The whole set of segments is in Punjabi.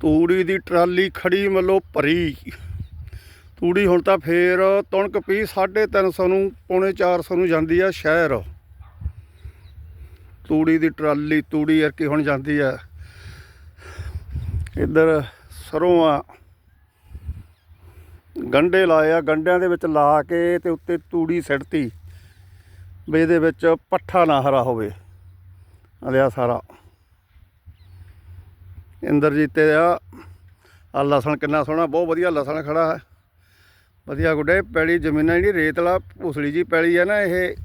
ਤੂੜੀ ਦੀ ਟਰਾਲੀ ਖੜੀ ਮੱਲੋ ਭਰੀ। ਤੂੜੀ ਹੁਣ ਤਾਂ ਫੇਰ ਤੁਣਕ ਪਈ 350 ਨੂੰ, ਪੌਣੇ 400 ਨੂੰ ਜਾਂਦੀ ਆ ਸ਼ਹਿਰ। ਤੂੜੀ ਦੀ ਟਰਾਲੀ, ਤੂੜੀ ਅਰਕੀ ਹੁਣ ਜਾਂਦੀ ਆ। ਇੱਧਰ ਸਰੋਂ ਆ। ਗੰਡੇ ਲਾਏ ਆ, ਗੰਡਿਆਂ ਦੇ ਵਿੱਚ ਲਾ ਕੇ ਤੇ ਉੱਤੇ ਤੂੜੀ ਸਿੱਟਤੀ। ਵੀ ਇਹਦੇ ਵਿੱਚ ਪੱਠਾ ਨਾ ਹਰਾ ਹੋਵੇ। ਅਲਿਆ ਸਾਰਾ। ਇੰਦਰਜੀਤ ਤੇ ਆ। ਆ ਲਸਣ ਕਿੰਨਾ ਸੋਹਣਾ, ਬਹੁਤ ਵਧੀਆ ਲਸਣ ਖੜਾ ਹੈ। ਵਧੀਆ ਗੁੱਡੇ, ਪੈਲੀ ਜ਼ਮੀਨਾਂ ਜਿਹੜੀ ਰੇਤਲਾ, ਭੂਸਲੀ ਜੀ ਪੈਲੀ ਹੈ ਨਾ ਇਹ।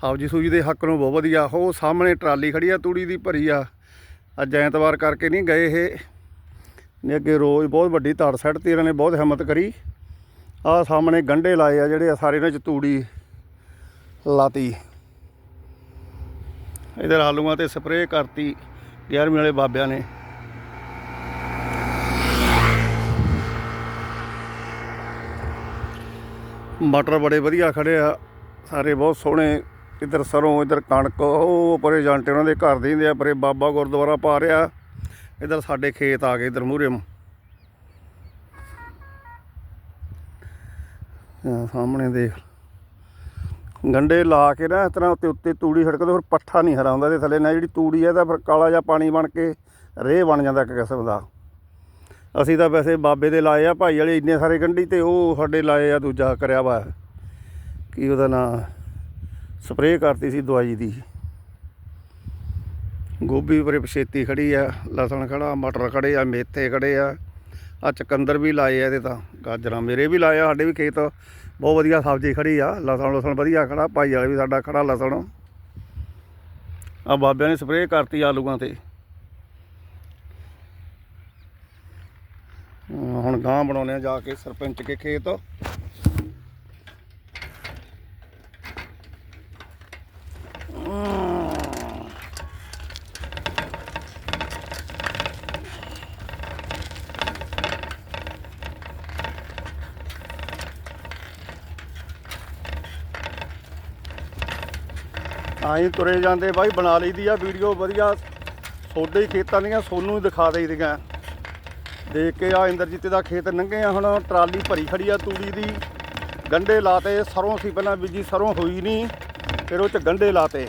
ਸਬਜ਼ੀ ਸੂਜੀ ਦੇ ਹੱਕ ਨੂੰ ਬਹੁਤ ਵਧੀਆ। ਉਹ ਸਾਹਮਣੇ ਟਰਾਲੀ ਖੜੀ ਆ, ਤੂੜੀ ਦੀ ਭਰੀ ਆ। ਅੱਜ ਐਤਵਾਰ ਕਰਕੇ ਨਹੀਂ ਗਏ ਇਹ। ਨੇ ਅੱਗੇ ਰੋਜ਼ ਬਹੁਤ ਵੱਡੀ ਧੜ ਸੱਟਤੀ ਇਹਨਾਂ ਨੇ ਬਹੁਤ ਹਿੰਮਤ ਕਰੀ। ਆ ਸਾਹਮਣੇ ਗੰਡੇ ਲਾਏ ਆ ਜਿਹੜੇ ਆ ਸਾਰੇ ਇਹਨਾਂ ਚ ਤੂੜੀ ਲਾਤੀ। ਇਧਰ ਆਲੂਆਂ ਤੇ ਸਪਰੇਅ ਕਰਤੀ 11ਵੀਂ ਵਾਲੇ ਬਾਬਿਆਂ ਨੇ। ਮਟਰ ਬੜੇ ਵਧੀਆ ਖੜੇ ਆ। ਸਾਰੇ ਬਹੁਤ ਸੋਹਣੇ। ਇੱਧਰ ਸਰੋਂ, ਇੱਧਰ ਕਣਕ, ਉਹ ਪਰੇ ਜਾਂਟੇ ਉਹਨਾਂ ਦੇ ਘਰ ਦੇ ਹੁੰਦੇ ਆ, ਪਰੇ ਬਾਬਾ ਗੁਰਦੁਆਰਾ ਪਾ ਰਿਹਾ। ਇੱਧਰ ਸਾਡੇ ਖੇਤ ਆ ਗਏ, ਇੱਧਰ ਮੂਹਰੇ ਸਾਹਮਣੇ ਦੇਖ। ਗੰਡੇ ਲਾ ਕੇ ਨਾ ਇਸ ਤਰ੍ਹਾਂ ਉੱਤੇ ਉੱਤੇ ਤੂੜੀ ਛੜਕ ਦੋ ਫਿਰ ਪੱਠਾ ਨਹੀਂ ਹਰਾਉਂਦਾ ਹੁੰਦਾ ਤੇ ਥੱਲੇ। ਨਾ ਜਿਹੜੀ ਤੂੜੀ ਹੈ ਤਾਂ ਫਿਰ ਕਾਲਾ ਜਿਹਾ ਪਾਣੀ ਬਣ ਕੇ ਰੇਹ ਬਣ ਜਾਂਦਾ ਇੱਕ ਕਿਸਮ ਦਾ। ਅਸੀਂ ਤਾਂ ਵੈਸੇ ਬਾਬੇ ਦੇ ਲਾਏ ਆ, ਭਾਈ ਵਾਲੇ ਇੰਨੇ ਸਾਰੇ ਗੰਢੀ ਤੇ ਉਹ ਸਾਡੇ ਲਾਏ ਆ, ਦੂਜਾ ਕਰਿਆ ਵਾ। ਕੀ ਉਹਦਾ ਨਾਂ? ਸਪਰੇਅ ਕਰਤੀ ਸੀ ਦਵਾਈ ਦੀ। ਗੋਭੀ ਪਰੇ ਪਛੇਤੀ ਖੜੀ ਆ, ਲਸਣ ਖੜਾ, ਮਟਰ ਖੜੇ ਆ, ਮੇਥੇ ਖੜੇ ਆ। ਆ ਚਕੰਦਰ ਵੀ ਲਾਏ ਆ ਇਹਦੇ ਤਾਂ, ਗਾਜਰਾਂ ਮੇਰੇ ਵੀ ਲਾਏ ਆ, ਸਾਡੇ ਵੀ ਖੇਤ ਬਹੁਤ ਵਧੀਆ ਸਬਜ਼ੀ ਖੜੀ ਆ, ਲਸਣ ਲਸਣ ਵਧੀਆ ਖੜਾ, ਭਾਈ ਵਾਲੇ ਵੀ ਸਾਡਾ ਖੜਾ ਲਸਣ। ਆ ਬਾਬਿਆਂ ਨੇ ਸਪਰੇਅ ਕਰਤੀ ਆਲੂਆਂ ਤੇ। ਹੁਣ ਗਾਂ ਬਣਾਉਣੇ ਆ ਜਾ ਕੇ ਸਰਪੰਚ ਕੇ ਖੇਤ। ਆਈ ਤੁਰੇ ਜਾਂਦੇ ਬਾਈ, ਬਣਾ ਲਈਦੀ ਆ ਵੀਡੀਓ, ਵਧੀਆ। ਸੋਡੇ ਹੀ ਖੇਤਾਂ ਦੀਆਂ, ਸੋਨੂੰ ਹੀ ਦਿਖਾ ਦੇਈਦੀਆਂ। ਦੇਖ ਕੇ ਆ ਇੰਦਰਜੀਤ ਦਾ ਖੇਤ ਲੰਘੇ ਆ, ਹੁਣ ਟਰਾਲੀ ਭਰੀ ਖੜੀ ਆ ਤੂੜੀ ਦੀ। ਗੰਡੇ ਲਾਤੇ, ਸਰੋਂ ਸੀ ਪਹਿਲਾਂ ਬੀਜੀ ਸਰੋਂ ਹੋਈ ਨਹੀਂ, ਫਿਰ ਉਹ ਚ ਗੰਡੇ ਲਾਤੇ।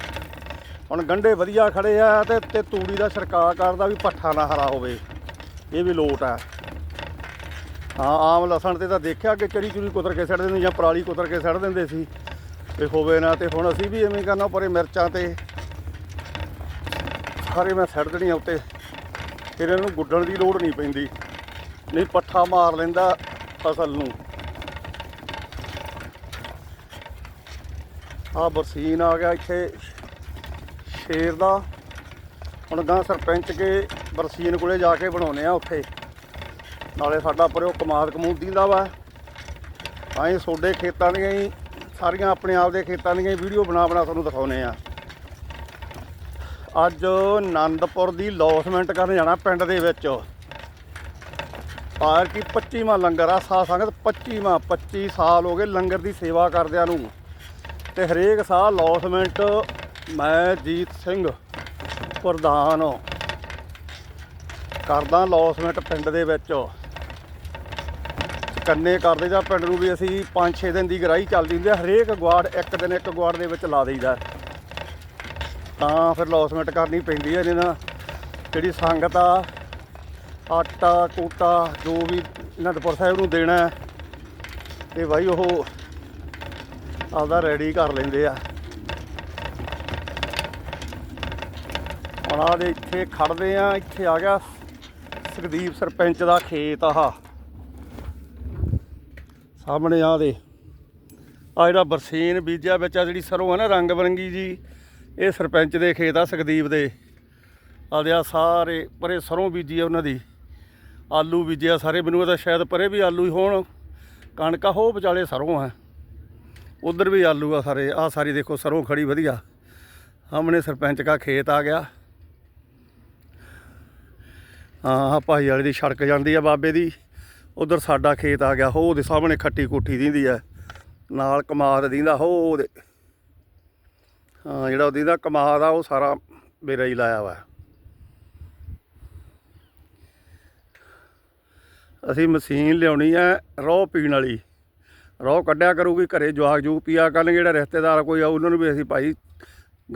ਹੁਣ ਗੰਡੇ ਵਧੀਆ ਖੜੇ ਆ ਤੇ ਤੇ ਤੂੜੀ ਦਾ ਛਿੜਕਾਅ ਕਰਦਾ ਵੀ ਪੱਠਾ ਨਾ ਹਰਾ ਹੋਵੇ। ਇਹ ਵੀ ਲੋਟ ਆ। ਹਾਂ, ਆਮ ਲਸਣ ਤੇ ਤਾਂ ਦੇਖਿਆ ਕਿ ਚਰੀ ਚੁਰੀ ਕੁਤਰ ਕੇ ਸੜ ਦਿੰਦੇ ਜਾਂ ਪਰਾਲੀ ਕੁਤਰ ਕੇ ਸੜ ਦਿੰਦੇ ਸੀ। ਤੇ ਹੋਵੇ ਨਾ ਤੇ ਹੁਣ ਅਸੀਂ ਵੀ ਐਵੇਂ ਕਰਨਾ ਪਰੇ ਮਿਰਚਾਂ ਤੇ। ਸਾਰੇ ਮੈਂ ਸੜ ਦੇਣੀਆਂ ਉੱਤੇ। ਫਿਰ ਇਹਨੂੰ ਗੁੱਡਣ ਦੀ ਲੋੜ ਨਹੀਂ ਪੈਂਦੀ। ਨਹੀਂ, ਪੱਠਾ ਮਾਰ ਲੈਂਦਾ ਫਸਲ ਨੂੰ। ਆ ਬਰਸੀਨ ਆ ਗਿਆ ਇੱਥੇ ਸ਼ੇਰ ਦਾ। ਹੁਣ ਗਾਂ ਸਰਪੰਚ ਕੇ ਬਰਸੀਨ ਕੋਲੇ ਜਾ ਕੇ ਬਣਾਉਨੇ ਆ ਉੱਥੇ। ਨਾਲੇ ਸਾਡਾ ਪਰਿਓ ਕਮਾਦ ਕਮੂਦ ਦਾ ਵਾ। ਐਂ ਸੋਡੇ ਖੇਤਾਂ ਦੀਆਂ ਹੀ, ਸਾਰੀਆਂ ਆਪਣੇ ਆਪ ਦੇ ਖੇਤਾਂ ਦੀਆਂ ਹੀ ਵੀਡੀਓ ਬਣਾ ਬਣਾ ਤੁਹਾਨੂੰ ਦਿਖਾਉਨੇ ਆ। ਅੱਜ ਆਨੰਦਪੁਰ ਦੀ ਲੌਸਮੈਂਟ ਕਰਨ ਜਾਣਾ ਪਿੰਡ ਦੇ ਵਿੱਚ। ਆਰ ਕੀ 25ਵਾਂ ਲੰਗਰ ਆ, ਸਾਧ ਸੰਗਤ 25ਵਾਂ 25 ਸਾਲ ਹੋ ਗਏ ਲੰਗਰ ਦੀ ਸੇਵਾ ਕਰਦਿਆਂ ਨੂੰ। ਤੇ ਹਰੇਕ ਸਾਲ ਲੌਸਮੈਂਟ ਮੈਂ ਜੀਤ ਸਿੰਘ ਪ੍ਰਧਾਨ ਕਰਦਾ ਲੌਸਮੈਂਟ ਪਿੰਡ ਦੇ ਵਿੱਚ। ਕੰਨੇ ਕਰਦੇ ਜਾਂ ਪਿੰਡ ਨੂੰ ਵੀ ਅਸੀਂ 5-6 ਦਿਨ ਦੀ ਗਰਾਈ ਚੱਲਦੀ ਹੁੰਦੀ ਆ, ਹਰੇਕ ਗਵਾੜ ਇੱਕ ਦਿਨ ਇੱਕ ਗਵਾੜ ਦੇ ਵਿੱਚ ਲਾ ਦਈਦਾ। ਤਾਂ ਫਿਰ ਲੌਸਮੈਂਟ ਕਰਨੀ ਪੈਂਦੀ ਹੈ ਇਹਨਾਂ ਜਿਹੜੀ ਸੰਗਤ ਆ ਆਟਾ ਟੂਟਾ ਜੋ ਵੀ ਅਨੰਦਪੁਰ ਸਾਹਿਬ ਨੂੰ ਦੇਣਾ ਹੈ, ਤੇ ਭਾਈ ਉਹ ਆਪਦਾ ਰੈਡੀ ਕਰ ਲੈਂਦੇ ਆ। ਹੁਣ ਆ ਦੇ ਇੱਥੇ ਖੜਦੇ ਆ ਇੱਥੇ ਆ ਗਿਆ ਸੁਖਦੀਪ ਸਰਪੰਚ ਦਾ ਖੇਤ ਆਹ। ਸਾਹਮਣੇ ਆ ਦੇ ਆ ਜਿਹੜਾ ਬਰਸੀਨ ਬੀਜਿਆ ਵਿੱਚ ਆ ਜਿਹੜੀ ਸਰੋਂ ਆ ਨਾ ਰੰਗ ਬਰੰਗੀ ਜੀ ਇਹ ਸਰਪੰਚ ਦੇ ਖੇਤ ਆ ਸੁਖਦੀਪ ਦੇ। ਆਦੇ ਆ ਸਾਰੇ ਪਰੇ ਸਰੋਂ ਬੀਜੀ ਆ ਉਹਨਾਂ ਦੀ। ਆਲੂ ਬੀਜਿਆ ਸਾਰੇ, ਮੈਨੂੰ ਤਾਂ ਸ਼ਾਇਦ ਪਰੇ ਵੀ ਆਲੂ ਹੀ ਹੋਣ। ਕਣਕਾ ਹੋ ਵਿਚਾਲੇ ਸਰੋਂ ਆ। ਉਧਰ ਵੀ ਆਲੂ ਆ ਸਾਰੇ ਆ ਸਾਰੀ ਦੇਖੋ ਸਰੋਂ ਖੜੀ ਵਧੀਆ। ਸਾਹਮਣੇ ਸਰਪੰਚ ਦਾ ਖੇਤ ਆ ਗਿਆ। ਹਾਂ, ਆਹ ਭਾਈ ਵਾਲੇ ਦੀ ਸੜਕ ਜਾਂਦੀ ਆ ਬਾਬੇ ਦੀ। ਉਧਰ ਸਾਡਾ ਖੇਤ ਆ ਗਿਆ, ਹੋ ਉਹਦੇ ਸਾਹਮਣੇ ਖੱਟੀ ਕੋਠੀ ਦਿੰਦੀ ਆ। ਨਾਲ ਕਮਾਦ ਦਿੰਦਾ, ਹੋ ਉਹਦੇ। ਹਾਂ, ਜਿਹੜਾ ਉਹਦੀ ਦਾ ਕਮਾਦ ਆ, ਉਹ ਸਾਰਾ ਮੇਰਾ ਹੀ ਲਾਇਆ ਵਾ ਅਸੀਂ ਮਸ਼ੀਨ ਲਿਆਉਣੀ ਹੈ ਰੋਹ ਪੀਣ ਵਾਲੀ। ਰੋਹ ਕੱਢਿਆ ਕਰੂਗੀ, ਘਰੇ ਜਵਾਕ ਜੂ ਪੀਆ ਕਰਨਗੇ, ਜਿਹੜਾ ਰਿਸ਼ਤੇਦਾਰ ਕੋਈ ਆ ਉਹਨਾਂ ਨੂੰ ਵੀ ਅਸੀਂ ਭਾਈ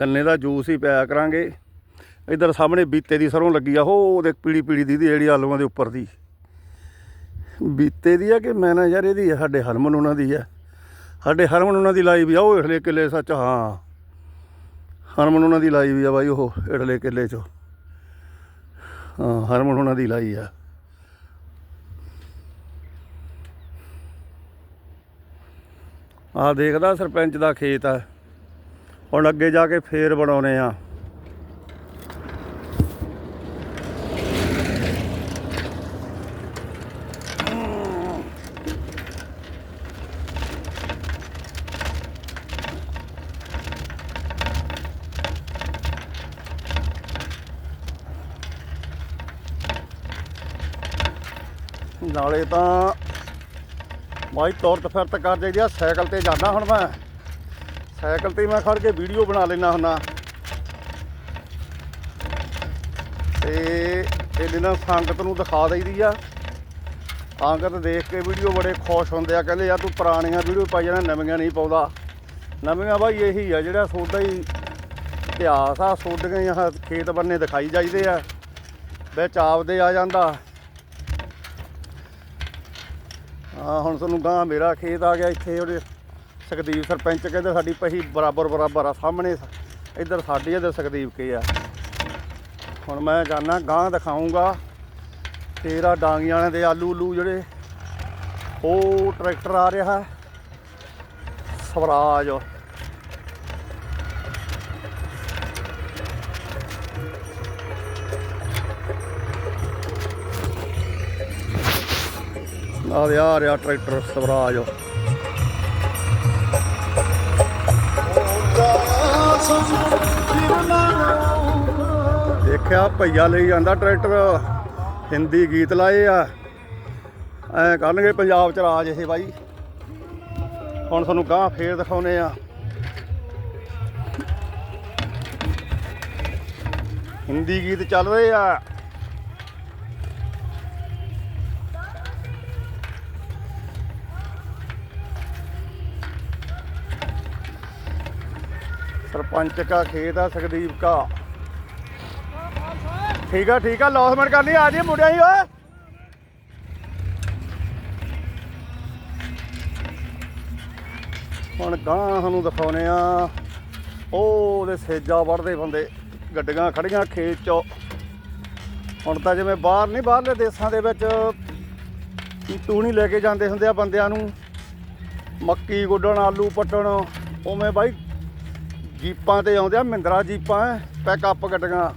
ਗੰਨੇ ਦਾ ਜੂਸ ਹੀ ਪਿਆ ਕਰਾਂਗੇ। ਇਧਰ ਸਾਹਮਣੇ ਬੀਤੇ ਦੀ ਸਰੋਂ ਲੱਗੀ ਆ ਹੋ ਉਹਦੇ ਪੀੜੀ ਪੀੜੀ ਦੀ ਜਿਹੜੀ ਆਲੂਆਂ ਦੇ ਉੱਪਰ ਦੀ। ਬੀਤੇ ਦੀ ਆ ਕਿ ਮੈਂ ਨਾ ਯਾਰ, ਇਹਦੀ ਆ, ਸਾਡੇ ਹਰਮਨ ਉਹਨਾਂ ਦੀ ਆ। ਸਾਡੇ ਹਰਮਨ ਉਹਨਾਂ ਦੀ ਲਾਈ ਵੀ ਆ, ਉਹ ਇਠਲੇ ਕਿੱਲੇ ਸੱਚ, ਹਾਂ। ਹਰਮਨ ਉਹਨਾਂ ਦੀ ਲਾਈ ਵੀ ਆ ਬਾਈ, ਉਹ ਇਠਲੇ ਕਿੱਲੇ 'ਚੋਂ। ਹਾਂ, ਹਰਮਨ ਉਹਨਾਂ ਦੀ ਲਾਈ ਆ। ਆ ਦੇਖਦਾ ਸਰਪੰਚ ਦਾ ਖੇਤ ਆ। ਹੁਣ ਅੱਗੇ ਜਾ ਕੇ ਫੇਰ ਬਣਾਉਨੇ ਆ। ਨਾਲੇ ਤਾਂ ਬਾਈ ਤੁਰਤ ਫਿਰਤ ਕਰ ਜਾਈਦੀ ਆ, ਸਾਈਕਲ ਤੇ ਜਾਂਦਾ ਹੁਣ ਮੈਂ। ਸਾਈਕਲ ਤੇ ਮੈਂ ਖੜ ਕੇ ਵੀਡੀਓ ਬਣਾ ਲੈਣਾ ਹੁੰਨਾ ਤੇ ਇਹਦੇ ਨਾਲ ਸੰਗਤ ਨੂੰ ਦਿਖਾ ਦਈਦੀ ਆ। ਸੰਗਤ ਦੇਖ ਕੇ ਵੀਡੀਓ ਬੜੇ ਖੁਸ਼ ਹੁੰਦੇ ਆ, ਕਹਿੰਦੇ ਯਾਰ ਤੂੰ ਪੁਰਾਣੀਆਂ ਵੀਡੀਓ ਪਾਈ ਜਾਂਦਾ ਨਵੀਆਂ ਨਹੀਂ ਪਾਉਂਦਾ। ਨਵੀਆਂ ਬਾਈ ਇਹੀ ਆ, ਜਿਹੜਾ ਸੋਡਾ ਹੀ ਇਤਿਹਾਸ ਆ ਸੋਡੀਆਂ ਹੀ ਖੇਤ ਬੰਨੇ ਦਿਖਾਈ ਜਾਈਦੇ ਆ। ਵਿੱਚ ਆਪਦੇ ਆ ਜਾਂਦਾ। ਹਾਂ, ਹੁਣ ਤੁਹਾਨੂੰ ਗਾਂ ਮੇਰਾ ਖੇਤ ਆ ਗਿਆ, ਇੱਥੇ ਉਹਦੇ ਸੁਖਦੀਪ ਸਰਪੰਚ ਕਹਿੰਦੇ ਸਾਡੀ ਪਹੀ ਬਰਾਬਰ ਬਰਾਬਰ ਆ, ਸਾਹਮਣੇ ਇੱਧਰ ਸਾਡੀ, ਇੱਧਰ ਸੁਖਦੀਪ ਕੇ ਆ। ਹੁਣ ਮੈਂ ਜਾਣਾ ਗਾਂ ਦਿਖਾਉਂਗਾ ਤੇਰਾ ਡਾਂਗੀਆਂ ਵਾਲਿਆਂ ਦੇ ਆਲੂ ਉਲੂ ਜਿਹੜੇ, ਉਹ ਟਰੈਕਟਰ ਆ ਰਿਹਾ, ਸਵਰਾਜ। ਆ ਰਿਹਾ ਆ ਰਿਹਾ ਟਰੈਕਟਰ ਸਵਰਾਜ। ਦੇਖਿਆ ਭਈਆ ਲਈ ਜਾਂਦਾ ਟਰੈਕਟਰ, ਹਿੰਦੀ ਗੀਤ ਲਾਏ ਆ। ਐ ਕਰਨਗੇ ਪੰਜਾਬ ਚ ਰਾਜ ਇਹ ਬਾਈ। ਹੁਣ ਤੁਹਾਨੂੰ ਗਾਂ ਫੇਰ ਦਿਖਾਉਨੇ ਆ। ਹਿੰਦੀ ਗੀਤ ਚੱਲ ਰਹੇ ਆ। ਸਰਪੰਚ ਕਾ ਖੇਤ ਆ ਸਕਦੀਪ ਕਾ। ਠੀਕ ਆ ਠੀਕ ਆ ਲੋਸਮੈਂਟ ਕਰ ਲਈ ਆ ਜੀ ਮੁੜਿਆ ਹੀ ਓਏ। ਹੁਣ ਗਾਂ ਨੂੰ ਦਿਖਾਉਨੇ ਆ ਉਹ ਉਹਦੇ ਸੇਜਾ ਵੜਦੇ ਬੰਦੇ, ਗੱਡੀਆਂ ਖੜੀਆਂ ਖੇਤ ਚੋਂ। ਹੁਣ ਤਾਂ ਜਿਵੇਂ ਬਾਹਰ ਨਹੀਂ ਬਾਹਰਲੇ ਦੇਸ਼ਾਂ ਦੇ ਵਿੱਚ ਤੂਣੀ ਲੈ ਕੇ ਜਾਂਦੇ ਹੁੰਦੇ ਆ ਬੰਦਿਆਂ ਨੂੰ। ਮੱਕੀ ਗੁੱਡਣ, ਆਲੂ ਪੱਟਣ, ਉਵੇਂ ਬਾਈ ਜੀਪਾਂ ਤੇ ਆਉਂਦੇ ਆ, ਮਹਿੰਦਰਾ ਜੀਪਾਂ ਪੈਕਅਪ ਗੱਡੀਆਂ।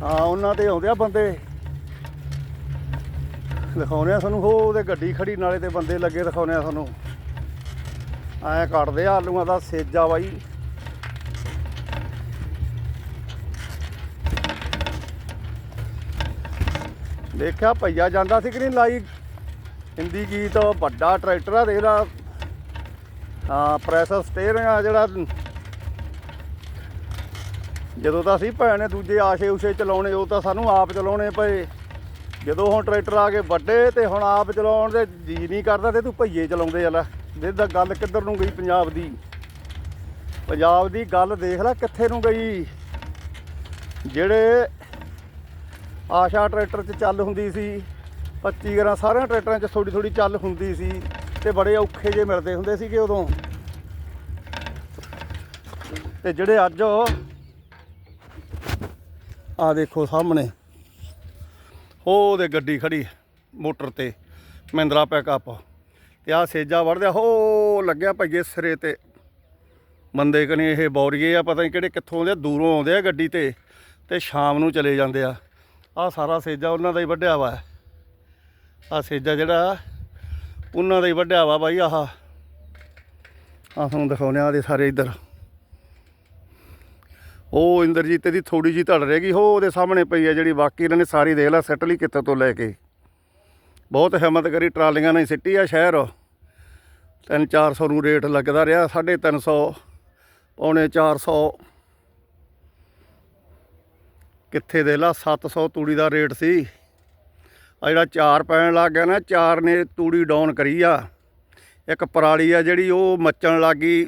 ਹਾਂ, ਉਹਨਾਂ ਤੇ ਆਉਂਦੇ ਆ ਬੰਦੇ। ਦਿਖਾਉਨੇ ਆ ਸਾਨੂੰ ਹੋ ਉਹਦੇ ਗੱਡੀ ਖੜੀ, ਨਾਲੇ ਤੇ ਬੰਦੇ ਲੱਗੇ ਦਿਖਾਉਨੇ ਆ ਸਾਨੂੰ ਐਂ ਕੱਟਦੇ ਆ ਆਲੂਆਂ ਦਾ ਸੇਜਾ ਬਾਈ। ਦੇਖਿਆ ਭਈਆ ਜਾਂਦਾ ਸੀ ਕਿ ਨਹੀਂ ਲਾਈ? ਹਿੰਦੀ ਗੀਤ, ਵੱਡਾ ਟਰੈਕਟਰ ਆ, ਦੇਖਦਾ। ਹਾਂ ਪ੍ਰੈਸ ਸਟੇਅਰਿੰਗ ਆ ਜਿਹੜਾ ਜਦੋਂ ਤਾਂ ਅਸੀਂ ਭੈਣੇ ਦੂਜੇ ਆਸ਼ੇ ਉਸ਼ੇ ਚਲਾਉਣੇ ਉਹ ਤਾਂ ਸਾਨੂੰ ਆਪ ਚਲਾਉਣੇ ਪਏ। ਜਦੋਂ ਹੁਣ ਟਰੈਕਟਰ ਆ ਕੇ ਵੱਡੇ ਤੇ ਹੁਣ ਆਪ ਚਲਾਉਣ ਦੇ ਜੀ ਨਹੀਂ ਕਰਦਾ ਤੇ ਤੂੰ ਭਈਏ ਚਲਾਉਂਦੇ ਆ ਲੈ। ਇਹ ਤਾਂ ਗੱਲ ਕਿੱਧਰ ਨੂੰ ਗਈ ਪੰਜਾਬ ਦੀ। ਪੰਜਾਬ ਦੀ ਗੱਲ ਦੇਖ ਲੈ ਕਿੱਥੇ ਨੂੰ ਗਈ। ਜਿਹੜੇ ਆਸ਼ਾ ਟਰੈਕਟਰ 'ਚ ਚੱਲ ਹੁੰਦੀ ਸੀ 25 ਗਰਾਂ ਸਾਰਿਆਂ ਟਰੈਕਟਰਾਂ 'ਚ ਥੋੜੀ ਥੋੜੀ ਚੱਲ ਹੁੰਦੀ ਸੀ ਤੇ ਬੜੇ ਔਖੇ ਜੇ ਮਿਲਦੇ ਹੁੰਦੇ ਸੀਗੇ ਉਦੋਂ। ਤੇ ਜਿਹੜੇ ਅੱਜ ਆ ਦੇਖੋ ਸਾਹਮਣੇ। ਉਹਦੇ ਗੱਡੀ ਖੜੀ, ਮੋਟਰ ਤੇ, ਮਹਿੰਦਰਾ ਪੈਕਅਪ ਤੇ ਆ ਸੇਜਾ ਵੜਦਿਆ ਹੋ ਲੱਗਿਆ ਭਈਏ ਸਿਰੇ ਤੇ। ਬੰਦੇ ਕਨੇ ਇਹ ਬੌਰੀਏ ਆ, ਪਤਾ ਨਹੀਂ ਕਿਹੜੇ ਕਿੱਥੋਂ ਆਉਂਦੇ ਆ, ਦੂਰੋਂ ਆਉਂਦੇ ਆ ਗੱਡੀ ਤੇ। ਤੇ ਸ਼ਾਮ ਨੂੰ ਚਲੇ ਜਾਂਦੇ ਆ। ਆ ਸਾਰਾ ਸੇਜਾ ਉਹਨਾਂ ਦਾ ਹੀ ਵੱਢਿਆ ਵਾ। ਆ ਸੇਜਾ ਜਿਹੜਾ, ਉਹਨਾਂ ਦਾ ਹੀ ਵੱਢਿਆ ਵਾ ਬਾਈ ਆਹ। ਆ ਤੁਹਾਨੂੰ ਦਿਖਾਉਣੇ ਆ ਦੇ ਸਾਰੇ ਇੱਧਰ। ਉਹ ਇੰਦਰਜੀਤ ਦੀ ਥੋੜੀ ਜੀ ਧੜ ਰਹਿ ਗਈ ਹੋ ਉਹਦੇ ਸਾਹਮਣੇ ਪਈ ਆ ਜਿਹੜੀ, ਬਾਕੀ ਇਹਨਾਂ ਨੇ ਸਾਰੀ ਦੇਖ ਲਾ ਸੈੱਟ ਲਈ ਕਿੱਥੇ ਤੋਂ ਲੈ ਕੇ। ਬਹੁਤ ਹਿੰਮਤ ਕਰੀ, ਟਰਾਲੀਆਂ ਨਾਲ ਸਿੱਟੀ ਆ ਸ਼ਹਿਰ। 3-400 ਨੂੰ ਰੇਟ ਲੱਗਦਾ ਰਿਹਾ 350 ਪੌਣੇ 400 ਕਿੱਥੇ ਦੇ ਲਾ 700 ਤੂੜੀ ਦਾ ਰੇਟ ਸੀ। ਆ ਜਿਹੜਾ ਚਾਰ ਪੈਣ ਲੱਗ ਗਿਆ ਨਾ, ਚਾਰ ਨੇ ਤੂੜੀ ਡਾਊਨ ਕਰੀ ਆ। ਇੱਕ ਪਰਾਲੀ ਆ ਜਿਹੜੀ, ਉਹ ਮੱਚਣ ਲੱਗ ਗਈ।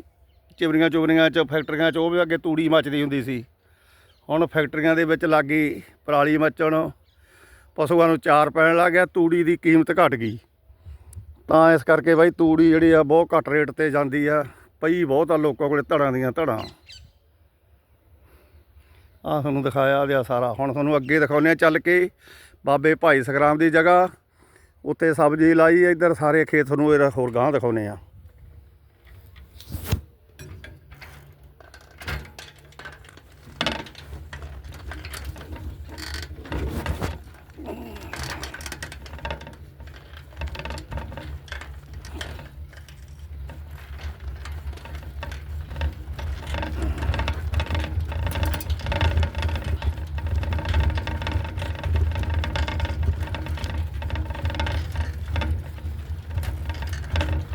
ਚਿਵਰੀਆਂ ਚੁਵਰੀਆਂ ਚ, ਫੈਕਟਰੀਆਂ ਚ, ਉਹ ਵੀ ਅੱਗੇ ਤੂੜੀ ਮੱਚਦੀ ਹੁੰਦੀ ਸੀ। ਹੁਣ ਫੈਕਟਰੀਆਂ ਦੇ ਵਿੱਚ ਲੱਗ ਗਈ ਪਰਾਲੀ ਮੱਚਣ। ਪਸ਼ੂਆਂ ਨੂੰ ਚਾਰ ਪੈਣ ਲੱਗ ਗਿਆ, ਤੂੜੀ ਦੀ ਕੀਮਤ ਘਟ ਗਈ। ਤਾਂ ਇਸ ਕਰਕੇ ਬਾਈ ਤੂੜੀ ਜਿਹੜੀ ਆ, ਬਹੁਤ ਘੱਟ ਰੇਟ ਤੇ ਜਾਂਦੀ ਆ। ਪਈ ਬਹੁਤ ਆ ਲੋਕਾਂ ਕੋਲੇ ਧੜਾਂ ਦੀਆਂ ਧੜਾਂ। ਆ ਤੁਹਾਨੂੰ ਦਿਖਾਇਆ ਲਿਆ ਸਾਰਾ। ਹੁਣ ਤੁਹਾਨੂੰ ਅੱਗੇ ਦਿਖਾਉਂਦੇ ਆ ਚੱਲ ਕੇ ਬਾਬੇ ਭਾਈ ਸਗਰਾਮ ਦੀ ਜਗ੍ਹਾ। ਉੱਥੇ ਸਬਜ਼ੀ ਲਾਈ ਇੱਧਰ ਸਾਰੇ ਖੇਤ ਤੁਹਾਨੂੰ ਇਹਦਾ ਹੋਰ ਗਾਂ ਦਿਖਾਉਂਦੇ ਆ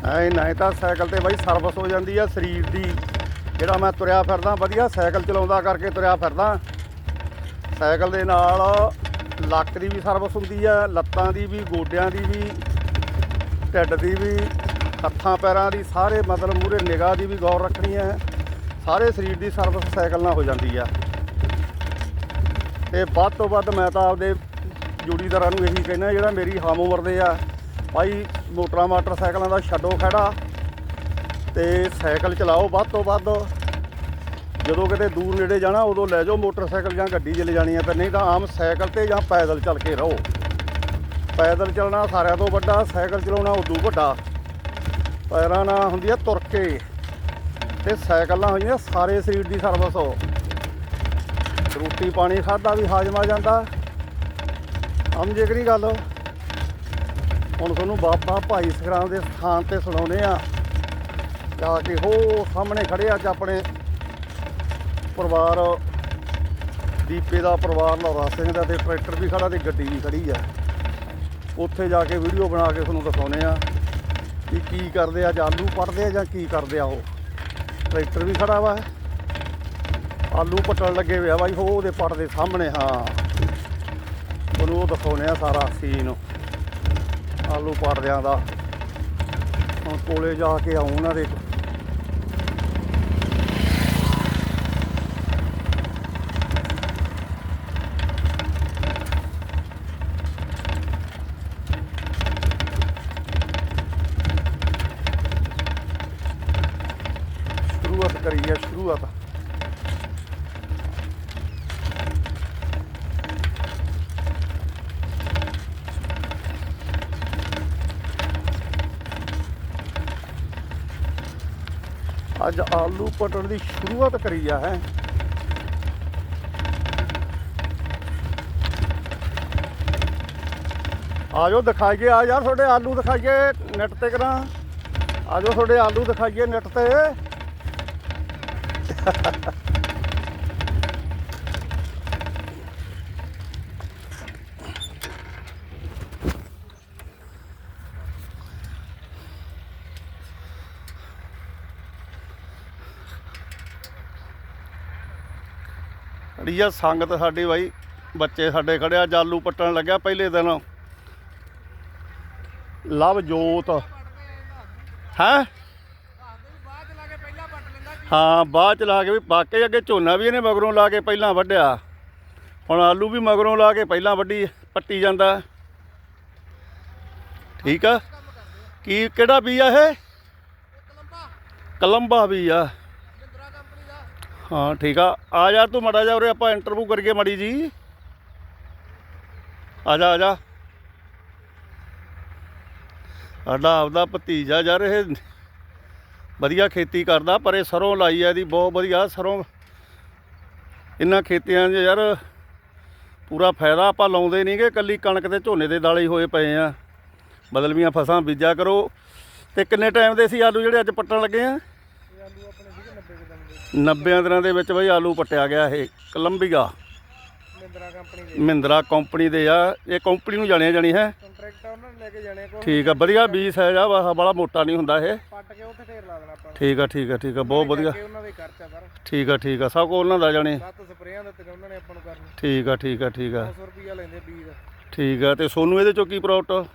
ਐ ਨਹੀਂ ਤਾਂ ਸਾਈਕਲ ਤੇ ਬਾਈ ਸਰਵਿਸ ਹੋ ਜਾਂਦੀ ਆ, ਸਰੀਰ ਦੀ ਜਿਹੜਾ ਮੈਂ ਤੁਰਿਆ ਫਿਰਦਾ, ਵਧੀਆ ਸਾਈਕਲ ਚਲਾਉਂਦਾ ਕਰਕੇ ਤੁਰਿਆ ਫਿਰਦਾ। ਸਾਈਕਲ ਦੇ ਨਾਲ ਲੱਕ ਦੀ ਵੀ ਸਰਵਿਸ ਹੁੰਦੀ ਆ, ਲੱਤਾਂ ਦੀ ਵੀ, ਗੋਡਿਆਂ ਦੀ ਵੀ, ਢਿੱਡ ਦੀ ਵੀ, ਹੱਥਾਂ, ਪੈਰਾਂ ਦੀ, ਸਾਰੇ ਮਤਲਬ ਮੂਰੇ ਨਿਗਾਹ ਦੀ ਵੀ ਗੌਰ ਰੱਖਣੀ ਹੈ ਸਾਰੇ ਸਰੀਰ ਦੀ ਸਰਵਿਸ ਸਾਈਕਲ ਨਾਲ ਹੋ ਜਾਂਦੀ ਆ। ਤੇ ਵੱਧ ਤੋਂ ਵੱਧ ਮੈਂ ਤਾਂ ਆਪਦੇ ਜੋੜੀਦਾਰਾਂ ਨੂੰ ਇਹੀ ਕਹਿੰਦਾ, ਜਿਹੜਾ ਮੇਰੀ ਹਮ ਉਮਰ ਦੇ ਆ ਭਾਈ ਮੋਟਰਾਂ ਮੋਟਰਸਾਈਕਲਾਂ ਦਾ ਛੱਡੋ ਖੜਾ ਤੇ ਸਾਈਕਲ ਚਲਾਓ ਵੱਧ ਤੋਂ ਵੱਧ। ਜਦੋਂ ਕਿਤੇ ਦੂਰ ਨੇੜੇ ਜਾਣਾ, ਉਦੋਂ ਲੈ ਜਾਓ ਮੋਟਰਸਾਈਕਲ ਜਾਂ ਗੱਡੀ 'ਚ ਲੈ ਜਾਣੀ ਹੈ ਤਾਂ ਨਹੀਂ ਤਾਂ ਆਮ ਸਾਈਕਲ ਤੇ ਜਾਂ ਪੈਦਲ ਚੱਲ ਕੇ ਰਹੋ। ਪੈਦਲ ਚੱਲਣਾ ਸਾਰਿਆਂ ਤੋਂ ਵੱਡਾ, ਸਾਈਕਲ ਚਲਾਉਣਾ ਉਦੋਂ ਵੱਡਾ। ਪੈਰਾਂ ਨਾਲ ਹੁੰਦੀ ਆ ਤੁਰ ਕੇ। ਤੇ ਸਾਈਕਲ ਨਾਲ ਹੁੰਦੀ ਸਾਰੇ ਸਰੀਰ ਦੀ ਸਰਵਿਸ ਹੋ। ਰੋਟੀ ਪਾਣੀ ਖਾਦਾ ਵੀ ਹਾਜ਼ਮਾ ਜਾਂਦਾ। ਸਮਝੇ ਕਿ ਨਹੀਂ ਗੱਲ? ਹੁਣ ਤੁਹਾਨੂੰ ਬਾਬਾ ਭਾਈ ਸਖਰਾਮ ਦੇ ਸਥਾਨ ਤੇ ਸੁਣਾਉਨੇ ਆ ਜਾ ਕੇ ਹੋ ਸਾਹਮਣੇ ਖੜੇ ਅੱਜ ਆਪਣੇ ਪਰਿਵਾਰ, ਦੀਪੇ ਦਾ ਪਰਿਵਾਰ ਲੌਰਾ ਸਿੰਘ ਦਾ ਤੇ ਟਰੈਕਟਰ ਵੀ ਖੜਾ ਤੇ ਗੱਡੀ ਵੀ ਖੜੀ ਆ। ਉੱਥੇ ਜਾ ਕੇ ਵੀਡੀਓ ਬਣਾ ਕੇ ਤੁਹਾਨੂੰ ਦਿਖਾਉਨੇ ਆ ਕਿ ਕੀ ਕਰਦੇ ਆ ਆਲੂ ਪੜਦੇ ਆ ਜਾਂ ਕੀ ਕਰਦੇ ਆ ਉਹ। ਟਰੈਕਟਰ ਵੀ ਖੜਾ ਵਾ। ਆਲੂ ਪਟਣ ਲੱਗੇ ਹੋਏ ਬਾਈ ਹੋ ਉਹਦੇ ਪੱਟ ਦੇ ਸਾਹਮਣੇ, ਹਾਂ। ਤੁਹਾਨੂੰ ਉਹ ਦਿਖਾਉਨੇ ਆ ਸਾਰਾ ਸੀਨ ਆਲੂ ਪੜਦਿਆਂ ਦਾ। ਹੁਣ ਕੋਲੇ ਜਾ ਕੇ ਆਉਂ ਉਹਨਾਂ ਦੇ ਸ਼ੁਰੂਆਤ ਕਰੀ ਸ਼ੁਰੂਆਤ। ਅੱਜ ਆਲੂ ਪਟਣ ਦੀ ਸ਼ੁਰੂਆਤ ਕਰੀ ਆ ਹੈ। ਆਜੋ ਦਿਖਾਈਏ, ਆ ਯਾਰ ਤੁਹਾਡੇ ਆਲੂ ਦਿਖਾਈਏ ਨੈਟ ਤੇ ਕਰਾਂ। ਆਜੋ ਤੁਹਾਡੇ ਆਲੂ ਦਿਖਾਈਏ ਨੈਟ ਤੇ। ਅੜੀਆ ਸੰਗਤ ਸਾਡੀ ਬਾਈ, ਬੱਚੇ ਸਾਡੇ ਖੜਿਆ ਜਾਲੂ ਪੱਟਣ ਲੱਗਿਆ ਪਹਿਲੇ ਦਿਨ। ਲਵ ਜੋਤ। ਹੈ? ਹਾਂ, ਬਾਅਦ ਚ ਲਾ ਕੇ ਵੀ ਬਾਕੀ ਅੱਗੇ ਝੋਨਾ ਵੀ ਇਹਨੇ ਮਗਰੋਂ ਲਾ ਕੇ ਪਹਿਲਾਂ ਵੱਢਿਆ। ਹੁਣ ਆਲੂ ਵੀ ਮਗਰੋਂ ਲਾ ਕੇ ਪਹਿਲਾਂ ਵੱਢੀ, ਪੱਟੀ ਜਾਂਦਾ। ਠੀਕ ਆ? ਕੀ, ਕਿਹੜਾ ਬੀ ਆ ਇਹ? ਕਲੰਬਾ। ਵੀ ਆ। ਹਾਂ, ਠੀਕ ਆ। ਆ ਯਾਰ ਤੂੰ ਮੜਾ ਜਾ ਉਰੇ, ਆਪਾਂ ਇੰਟਰਵਿਊ ਕਰੀਏ ਮੜੀ ਜੀ। ਆ ਜਾ ਆ ਜਾ। ਸਾਡਾ ਆਪਦਾ ਭਤੀਜਾ ਯਾਰ, ਇਹ ਵਧੀਆ ਖੇਤੀ ਕਰਦਾ, ਪਰ ਇਹ ਸਰੋਂ ਲਾਈ ਆ ਇਹਦੀ, ਬਹੁਤ ਵਧੀਆ ਸਰੋਂ। ਇਹਨਾਂ ਖੇਤੀਆਂ 'ਚ ਯਾਰ ਪੂਰਾ ਫਾਇਦਾ ਆਪਾਂ ਲਾਉਂਦੇ ਨਹੀਂਗੇ ਕੱਲੀ ਕਣਕ ਤੇ ਝੋਨੇ ਦੇ ਦਾਲੇ ਹੋਏ ਪਏ ਆ। ਬਦਲਵੀਆਂ ਫਸਲਾਂ ਬੀਜਿਆ ਕਰੋ। ਤੇ ਕਿੰਨੇ ਟਾਈਮ ਦੇ ਸੀ ਆਲੂ ਜਿਹੜੇ ਅੱਜ ਪੱਟਣ ਲੱਗੇ ਆ? 90 ਦਿਨਾਂ ਦੇ ਵਿੱਚ ਬਈ ਆਲੂ ਪੱਟਿਆ ਗਿਆ ਇਹ ਕੋਲੰਬੀਆ। ਮਹਿੰਦਰਾ ਕੰਪਨੀ ਦੇ ਮਹਿੰਦਰਾ ਕੰਪਨੀ ਦੇ ਆ ਇਹ ਕੰਪਨੀ ਨੂੰ ਜਾਣਿਆ ਜਾਣੀ ਹੈ? ਕੰਟਰੈਕਟ ਉਹਨਾਂ ਨੇ ਲੈ ਕੇ ਜਾਣੇ ਕੋ ਠੀਕ ਆ ਵਧੀਆ ਬੀਜ ਸਾਈਜ਼ ਆ ਬੜਾ ਮੋਟਾ ਨਹੀਂ ਹੁੰਦਾ ਇਹ। ਪੱਟ ਕੇ ਉੱਥੇ ਢੇਰ ਲਾ ਦੇਣਾ ਆਪਾਂ ਨੂੰ। ਠੀਕ ਆ ਠੀਕ ਆ ਠੀਕ ਆ ਬਹੁਤ ਵਧੀਆ। ਅੱਗੇ ਉਹਨਾਂ ਦੇ ਖਰਚਾ ਸਰ ਠੀਕ ਆ ਠੀਕ ਆ ਸਭ ਕੋ ਉਹਨਾਂ ਦਾ ਜਾਣੇ। ਸੱਤ ਸਪਰੇਆਂ ਦਿੱਤੇ ਉਹਨਾਂ ਨੇ ਆਪਾਂ ਨੂੰ ਕਰਨੀ ਠੀਕ ਆ ਠੀਕ ਆ ਠੀਕ ਆ। 900 ਰੁਪਿਆ ਲੈਂਦੇ ਬੀਜ। ਦਾ ਠੀਕ ਆ ਤੇ ਸੋਨੂੰ ਇਹਦੇ ਚੋਂ ਕੀ ਪ੍ਰੋਫਿਟ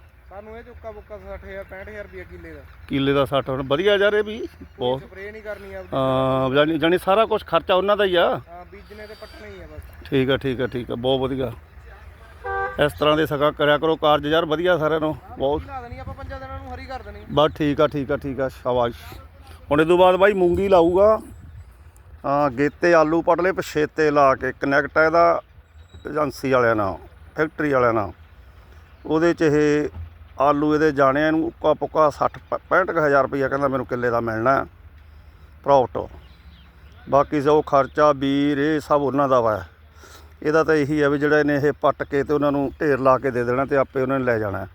ਸਾਨੂੰ ਇਹ ਚੁੱਕਾ ਬੁੱਕਾ 60000 65000 ਰੁਪਏ ਕਿੱਲੇ ਦਾ। ਕਿੱਲੇ ਦਾ 60 ਹੁਣ ਵਧੀਆ ਜਾ ਰਹੇ ਵੀ ਬਹੁਤ। ਸਪਰੇਅ ਨਹੀਂ ਕਰਨੀ ਆਪਦੀ। ਹਾਂ ਜਾਨੀ ਜਾਨੀ ਸਾਰਾ ਕੁਝ ਖਰਚਾ ਉਹਨਾਂ ਦਾ ਹੀ ਆ। ਹਾਂ ਬੀਜਣੇ ਤੇ ਪੱਟਣੇ ਹੀ ਆ ਬਸ। ਠੀਕ ਆ ਠੀਕ ਆ ਠੀਕ ਆ ਬਹੁਤ ਵਧੀਆ। ਇਸ ਤਰ੍ਹਾਂ ਦੇ ਸਗਾ ਕਰਿਆ ਕਰੋ ਕਾਰਜ ਯਾਰ ਵਧੀਆ ਸਾਰਿਆਂ ਨੂੰ ਬਹੁਤ। ਲਾ ਦੇਣੀ ਆਪਾਂ ਪੰਜਾਂ ਦਿਨਾਂ ਨੂੰ ਹਰੀ ਕਰ ਦੇਣੀ। ਬਸ ਠੀਕ ਆ ਠੀਕ ਆ ਠੀਕ ਆ ਸ਼ਾਬਾਸ਼। ਹੁਣ ਇਹ ਤੋਂ ਬਾਅਦ ਬਾਈ ਮੂੰਗੀ ਲਾਊਗਾ। ਹਾਂ ਗੇਤੇ ਆਲੂ ਪਟਲੇ ਪਛੇਤੇ ਲਾ ਕੇ ਕਨੈਕਟ ਆ ਇਹਦਾ ਏਜੰਸੀ ਵਾਲਿਆਂ ਨਾਲ ਫੈਕਟਰੀ ਵਾਲਿਆਂ ਨਾਲ। ਉਹਦੇ ਚ ਇਹ ਆਲੂ ਇਹਦੇ ਜਾਣੇ ਇਹਨੂੰ ਉੱਕਾ ਪੁੱਕਾ 60 65000 ਰੁਪਈਆ ਕਹਿੰਦਾ ਮੈਨੂੰ ਕਿੱਲੇ ਦਾ ਮਿਲਣਾ ਪ੍ਰੋਫਿਟ ਬਾਕੀ ਜੋ ਖਰਚਾ ਬੀ ਰੇ ਸਭ ਉਹਨਾਂ ਦਾ ਵਾ। ਇਹਦਾ ਤਾਂ ਇਹੀ ਹੈ ਵੀ ਜਿਹੜਾ ਇਹਨੇ ਇਹ ਪੱਟ ਕੇ ਤੇ ਉਹਨਾਂ ਨੂੰ ਢੇਰ ਲਾ ਕੇ ਦੇ ਦੇਣਾ ਤੇ ਆਪੇ ਉਹਨਾਂ ਨੇ ਲੈ ਜਾਣਾ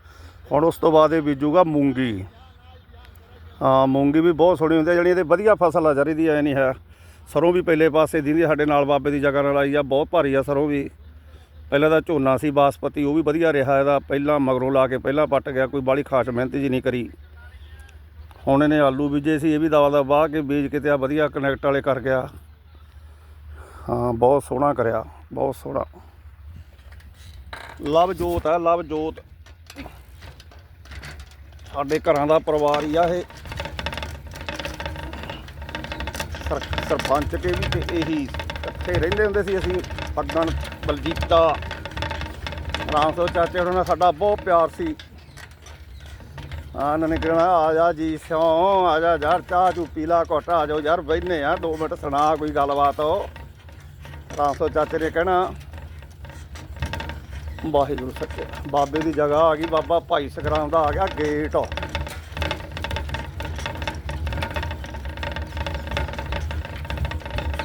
ਹੁਣ ਉਸ ਤੋਂ ਬਾਅਦ ਇਹ ਬੀਜੂਗਾ ਮੂੰਗੀ। ਹਾਂ, ਮੂੰਗੀ ਵੀ ਬਹੁਤ ਸੋਹਣੀ ਹੁੰਦੀ ਹੈ ਜਿਹੜੀ ਇਹਦੇ ਵਧੀਆ ਫਸਲ ਆ, ਜਰੀ ਦੀ ਐ ਨਹੀਂ ਹੈ। ਸਰੋਂ ਵੀ ਪਹਿਲੇ ਪਾਸੇ ਦੀਦੀ ਸਾਡੇ ਨਾਲ ਬਾਬੇ ਦੀ ਜਗ੍ਹਾ ਨਾਲ ਆਈ ਆ, ਬਹੁਤ ਭਾਰੀ ਆ ਸਰੋਂ ਵੀ। ਪਹਿਲਾਂ ਤਾਂ ਝੋਨਾ ਸੀ, ਬਾਸਪਤੀ, ਉਹ ਵੀ ਵਧੀਆ ਰਿਹਾ ਇਹਦਾ। ਪਹਿਲਾਂ ਮਗਰੋਂ ਲਾ ਕੇ ਪਹਿਲਾਂ ਪੱਟ ਗਿਆ, ਕੋਈ ਬਾਲੀ ਖਾਸ ਮਿਹਨਤ ਜੀ ਨਹੀਂ ਕਰੀ। ਹੁਣ ਇਹਨੇ ਆਲੂ ਬੀਜੇ ਸੀ, ਇਹ ਵੀ ਦਵਾ ਦਾ ਵਾਹ ਕੇ ਬੀਜ ਕੇ ਤੇ ਆ ਵਧੀਆ ਕਨੈਕਟ ਵਾਲੇ ਕਰ ਗਿਆ। ਹਾਂ, ਬਹੁਤ ਸੋਹਣਾ ਕਰਿਆ, ਬਹੁਤ ਸੋਹਣਾ। ਲਵ ਜੋਤ ਹੈ, ਲਵ ਜੋਤ। ਸਾਡੇ ਘਰਾਂ ਦਾ ਪਰਿਵਾਰ ਹੀ ਆ ਇਹ। ਸਰਪੰਚ ਕੇ ਵੀ ਤੇ ਇਹੀ ਇਕੱਠੇ ਰਹਿੰਦੇ ਹੁੰਦੇ ਸੀ ਅਸੀਂ। ਪੱਗਣ ਬਲਜੀਤਾ। ਰਾਮਸੋ ਚਾਚੇ ਉਹਨਾਂ ਨਾਲ ਸਾਡਾ ਬਹੁਤ ਪਿਆਰ ਸੀ। ਆ ਇਹਨਾਂ ਨੇ ਕਹਿਣਾ ਆ ਜਾ ਜੀ ਸਿਓ ਆ ਜਾ ਯਾਰ ਚਾਹ ਚੂ ਪੀਲਾ ਘੁੱਟ ਆ ਜਾਓ ਯਾਰ ਬੈਠਨੇ ਆ 2 ਮਿੰਟ ਸੁਣਾ ਕੋਈ ਗੱਲਬਾਤ। ਰਾਮਸੋ ਚਾਚੇ ਨੇ ਕਹਿਣਾ, ਵਾਹਿਗੁਰੂ ਸੱਚੇ, ਬਾਬੇ ਦੀ ਜਗ੍ਹਾ ਆ ਗਈ, ਬਾਬਾ ਭਾਈ ਸਗਰਾਮ ਦਾ ਆ ਗਿਆ ਗੇਟ। ਆ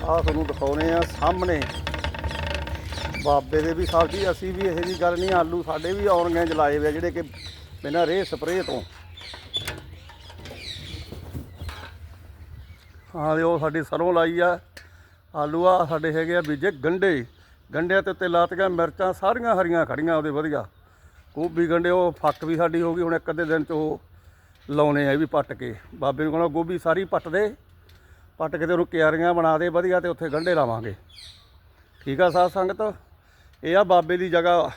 ਤੁਹਾਨੂੰ ਦਿਖਾਉਨੇ ਆ ਸਾਹਮਣੇ। ਬਾਬੇ ਦੇ ਵੀ ਸਾਹਿਬ ਜੀ, ਅਸੀਂ ਵੀ ਇਹੋ ਜੀ ਗੱਲ ਨਹੀਂ, ਆਲੂ ਸਾਡੇ ਵੀ ਆਉਣਗੇ ਜਲਾਏ ਵੇ ਆ, ਜਿਹੜੇ ਕਿ ਬਿਨਾਂ ਰੇਹ ਸਪਰੇਅ ਤੋਂ। ਹਾਂ ਤੇ ਉਹ ਸਾਡੀ ਸਰੋਂ ਲਾਈ ਆ। ਆਲੂ ਆ, ਸਾਡੇ ਹੈਗੇ ਆ ਬੀਜੇ ਗੰਡੇ। ਗੰਡਿਆਂ ਤੇ ਉੱਤੇ ਲਾਤੀਆਂ ਮਿਰਚਾਂ, ਸਾਰੀਆਂ ਹਰੀਆਂ ਖੜੀਆਂ ਉਹਦੇ ਵਧੀਆ। ਗੋਭੀ ਗੰਡੇ, ਉਹ ਫੱਕ ਵੀ ਸਾਡੀ ਹੋ ਗਈ, ਹੁਣ ਇੱਕ ਅੱਧੇ ਦਿਨ ਚ ਉਹ ਲਾਉਣੇ ਆ ਇਹ ਵੀ ਪੱਟ ਕੇ। ਬਾਬੇ ਨੂੰ ਕਹਣਾ, ਗੋਭੀ ਸਾਰੀ ਪੱਟ ਦੇ। ਪੱਟ ਕੇ ਤੇ ਉਹਨੂੰ ਕਿਆਰੀਆਂ ਬਣਾ ਦੇ, ਵਧੀਆ ਤੇ ਉੱਥੇ ਗੰਡੇ ਲਾਵਾਂਗੇ। ਠੀਕ ਆ ਸਾਧ ਸੰਗਤ? ਇਹ ਆ ਬਾਬੇ ਦੀ ਜਗ੍ਹਾ।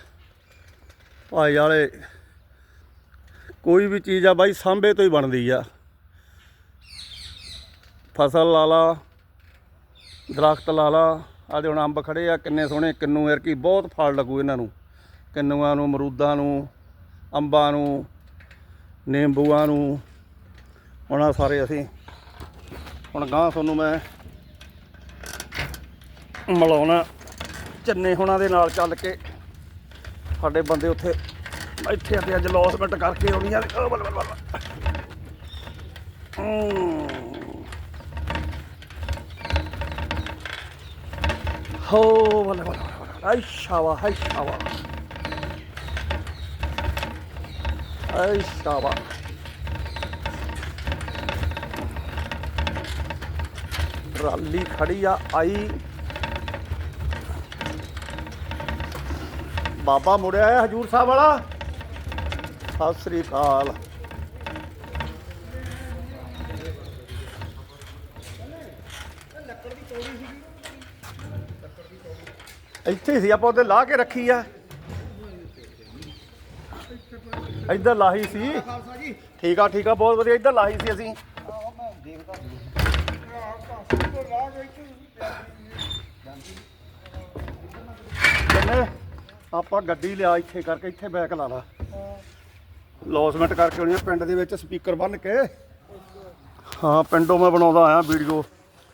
ਭਾਈ ਵਾਲੇ, ਕੋਈ ਵੀ ਚੀਜ਼ ਆ ਬਾਈ ਸਾਂਬੇ ਤੋਂ ਹੀ ਬਣਦੀ ਆ। ਫਸਲ ਲਾ ਲਾ, ਦਰਖਤ ਲਾ ਲਾ ਆਦੇ ਹੁਣ ਅੰਬ ਖੜੇ ਆ, ਕਿੰਨੇ ਸੋਹਣੇ, ਕਿੰਨੂ ਐਰਕੀ ਬਹੁਤ ਫਲ ਲੱਗੂ ਇਹਨਾਂ ਨੂੰ। ਕਿੰਨੂਆਂ ਨੂੰ ਮਰੂਦਾਂ ਨੂੰ, ਅੰਬਾਂ ਨੂੰ, ਨਿੰਬੂਆਂ ਨੂੰ। ਉਹਨਾਂ ਸਾਰੇ ਅਸੀਂ, ਹੁਣ ਗਾਂ ਤੁਹਾਨੂੰ ਮੈਂ ਮਿਲਾਉਣਾ। ਚੰਨੇ ਹੁਣਾਂ ਦੇ ਨਾਲ ਚੱਲ ਕੇ ਸਾਡੇ ਬੰਦੇ ਉੱਥੇ ਇੱਥੇ ਤੇ ਅੱਜ ਲੌਸਮੈਂਟ ਕਰਕੇ ਆਉਣੀਆਂ ਨੇ। ਓ ਬੱਲ ਬੱਲ ਬੱਲ ਹੂੰ। ਹੋ ਬੱਲ ਬੱਲ ਆਈ ਸ਼ਾਵਾ ਹਾਈ ਸ਼ਾਵਾ ਆਈ ਸ਼ਾਵਾ ਟਰਾਲੀ ਖੜੀ ਆ, ਆਈ। ਬਾਬਾ ਮੁੜਿਆ ਹੈ ਹਜੂਰ ਸਾਹਿਬ ਵਾਲਾ। ਸਤਿ ਸ੍ਰੀ ਅਕਾਲ। ਇੱਥੇ ਸੀ, ਆਪਾਂ ਉਹਦੇ ਲਾ ਕੇ ਰੱਖੀ ਆ। ਇੱਧਰ ਲਾਹੀ ਸੀ। ਠੀਕ ਆ ਠੀਕ ਆ, ਬਹੁਤ ਵਧੀਆ, ਇੱਧਰ ਲਾਹੀ ਸੀ ਅਸੀਂ। ਕਹਿੰਦੇ ਆਪਾਂ ਗੱਡੀ ਲਿਆ ਇੱਥੇ ਕਰਕੇ, ਇੱਥੇ ਬੈਕ ਲਾ ਲਾ। ਲੌਸਮੈਂਟ ਕਰਕੇ ਆਉਣੀ ਆ, ਪਿੰਡ ਦੇ ਵਿੱਚ ਸਪੀਕਰ ਬੰਨ ਕੇ। ਹਾਂ, ਪਿੰਡੋਂ ਮੈਂ ਬਣਾਉਂਦਾ ਆਇਆ ਵੀਡੀਓ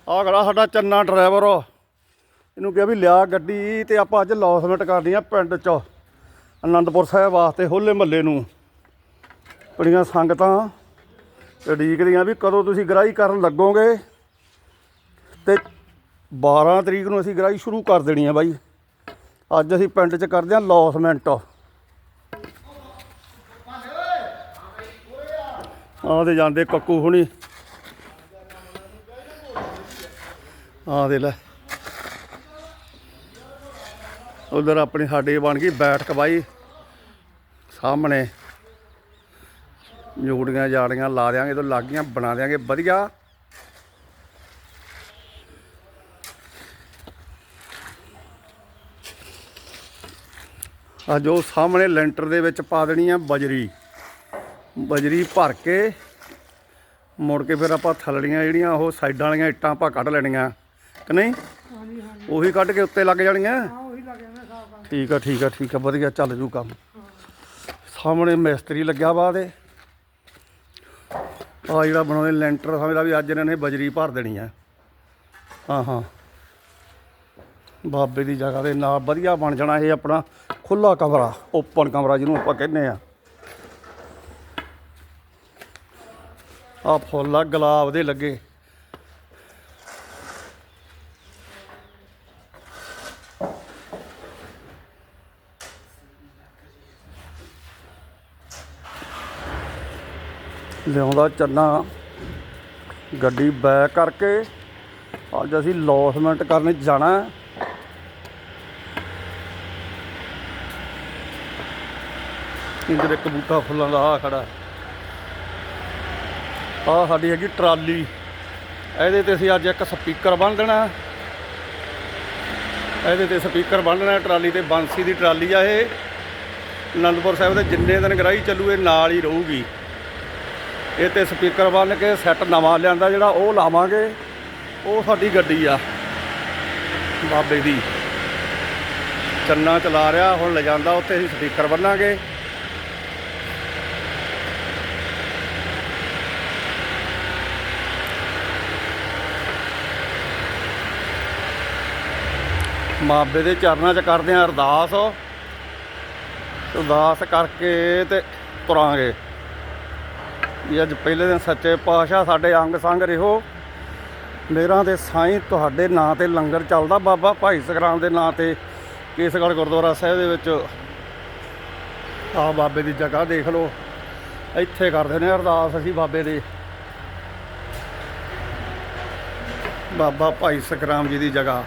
ਆਹ ਖੜਾ ਸਾਡਾ ਚੰਨਾ ਡਰਾਈਵਰ ਇਹਨੂੰ ਕਿਹਾ ਵੀ ਲਿਆ ਗੱਡੀ ਤੇ ਆਪਾਂ ਅੱਜ ਲੌਸਮੈਂਟ ਕਰਨੀ ਆ ਪਿੰਡ 'ਚ। ਆਨੰਦਪੁਰ ਸਾਹਿਬ ਵਾਸਤੇ ਹੋਲੇ ਮਹੱਲੇ ਨੂੰ। ਬੜੀਆਂ ਸੰਗਤਾਂ ਤੇ ਉਡੀਕਦੀਆਂ ਵੀ ਕਦੋਂ ਤੁਸੀਂ ਗ੍ਰਾਈ ਕਰਨ ਲੱਗੋਗੇ। ਤੇ 12 ਤਰੀਕ ਨੂੰ ਅਸੀਂ ਗ੍ਰਾਈ ਸ਼ੁਰੂ ਕਰ ਦੇਣੀ ਆ ਬਾਈ। ਅੱਜ ਅਸੀਂ ਪਿੰਡ 'ਚ ਕਰਦੇ ਹਾਂ ਲੌਸਮੈਂਟ ਆਹ ਜਾਂਦੇ ਕੱਕੂ ਹੁਣੀ। ਆਹ ਲੈ। ਉਧਰ ਆਪਣੀ ਸਾਡੀ ਬਣ ਗਈ ਬੈਠਕ ਬਾਈ। ਸਾਹਮਣੇ। ਜੂੜੀਆਂ, ਜਾੜੀਆਂ ਲਾ ਦਿਆਂਗੇ ਤੋਂ ਲੱਗੀਆਂ ਬਣਾ ਦਿਆਂਗੇ। ਵਧੀਆ। ਆ ਜੋ ਸਾਹਮਣੇ ਲੈਂਟਰ ਦੇ ਵਿੱਚ ਪਾ ਦੇਣੀ ਆ ਬਜਰੀ। ਬਜਰੀ ਭਰ ਕੇ ਮੁੜ ਕੇ ਫਿਰ ਆਪਾਂ ਥੱਲੜੀਆਂ ਜਿਹੜੀਆਂ ਉਹ ਸਾਈਡਾਂ ਵਾਲੀਆਂ ਇੱਟਾਂ ਆਪਾਂ ਕੱਢ ਲੈਣੀਆਂ ਕਿ ਨਹੀਂ? ਉਹੀ ਕੱਢ ਕੇ ਉੱਤੇ ਲੱਗ ਜਾਣੀਆਂ? ਠੀਕ ਆ ਠੀਕ ਆ ਠੀਕ ਆ ਵਧੀਆ ਚੱਲ ਜੂ ਕੰਮ। ਸਾਹਮਣੇ ਮਿਸਤਰੀ ਲੱਗਿਆ ਵਾ ਦੇ ਆ ਜਿਹੜਾ ਬਣਾਉਂਦੇ ਲੈਂਟਰ ਸਮਝਦਾ ਵੀ ਅੱਜ ਇਹਨਾਂ ਨੇ ਬਜਰੀ ਭਰ ਦੇਣੀ ਆ। ਹਾਂ ਹਾਂ। ਬਾਬੇ ਦੀ ਜਗ੍ਹਾ ਦੇ ਨਾਲ ਵਧੀਆ ਬਣ ਜਾਣਾ ਇਹ ਆਪਣਾ। ਖੁੱਲਾ ਕਮਰਾ, ਓਪਨ ਕਮਰਾ ਜਿਹਨੂੰ ਆਪਾਂ ਕਹਿੰਦੇ ਆ ਆ ਫੁੱਲ ਆ, ਗੁਲਾਬ ਦੇ ਲੱਗੇ। ਲਿਆਉਂਦਾ ਚੰਨਾ ਗੱਡੀ ਬੈਕ ਕਰਕੇ। ਅੱਜ ਅਸੀਂ ਲੌਸਮੈਂਟ ਕਰਨ ਜਾਣਾ ਹੈ। ਇੱਕ ਬੂਟਾ ਫੁੱਲਾਂ ਦਾ ਆ ਖੜਾ। ਆ ਸਾਡੀ ਹੈਗੀ ਟਰਾਲੀ। ਇਹਦੇ ਤੇ ਅਸੀਂ ਅੱਜ ਇੱਕ ਸਪੀਕਰ ਬੰਨ ਦੇਣਾ। ਇਹਦੇ ਤੇ ਸਪੀਕਰ ਬੰਨ ਦੇਣਾ, ਟਰਾਲੀ ਤੇ ਬਾਂਸੀ ਦੀ ਟਰਾਲੀ ਆ ਇਹ। ਅਨੰਦਪੁਰ ਸਾਹਿਬ ਦੇ ਜਿੰਨੇ ਦਿਨ ਗਰਾਈ ਚੱਲੂ, ਇਹ ਨਾਲ ਹੀ ਰਹੂਗੀ। ਇਹ ਤੇ ਸਪੀਕਰ ਬੰਨ ਕੇ ਸੈੱਟ ਨਵਾਂ ਲਿਆਂਦਾ, ਜਿਹੜਾ ਉਹ ਲਾਵਾਂਗੇ। ਉਹ ਸਾਡੀ ਗੱਡੀ ਆ, ਬਾਬੇ ਦੀ। ਚੰਨਾ ਚਲਾ ਰਿਹਾ, ਹੁਣ ਲੈ ਜਾਂਦਾ ਉੱਥੇ ਅਸੀਂ ਸਪੀਕਰ ਬੰਨਾਂਗੇ। ਬਾਬੇ ਦੇ ਚਰਨਾਂ 'ਚ ਕਰਦੇ ਆ ਅਰਦਾਸ। ਅਰਦਾਸ ਕਰਕੇ ਤੇ ਤੁਰਾਂਗੇ। ਵੀ ਅੱਜ ਪਹਿਲੇ ਦਿਨ ਸੱਚੇ ਪਾਤਸ਼ਾਹ ਸਾਡੇ ਅੰਗ ਸੰਗ ਰਹੋ। ਮੇਰਾ ਤੇ ਸਾਈਂ ਤੁਹਾਡੇ ਨਾਂ ਤੇ ਲੰਗਰ ਚੱਲਦਾ। ਬਾਬਾ ਭਾਈ ਸਗਰਾਮ ਦੇ ਨਾਂ ਤੇ ਕੇਸਗੜ੍ਹ ਗੁਰਦੁਆਰਾ ਸਾਹਿਬ ਦੇ ਵਿੱਚ। ਆ ਬਾਬੇ ਦੀ ਜਗ੍ਹਾ ਦੇਖ ਲਓ। ਇੱਥੇ ਕਰਦੇ ਨੇ ਅਰਦਾਸ ਅਸੀਂ ਬਾਬੇ ਦੇ। ਬਾਬਾ ਭਾਈ ਸਗਰਾਮ ਜੀ ਦੀ ਜਗ੍ਹਾ।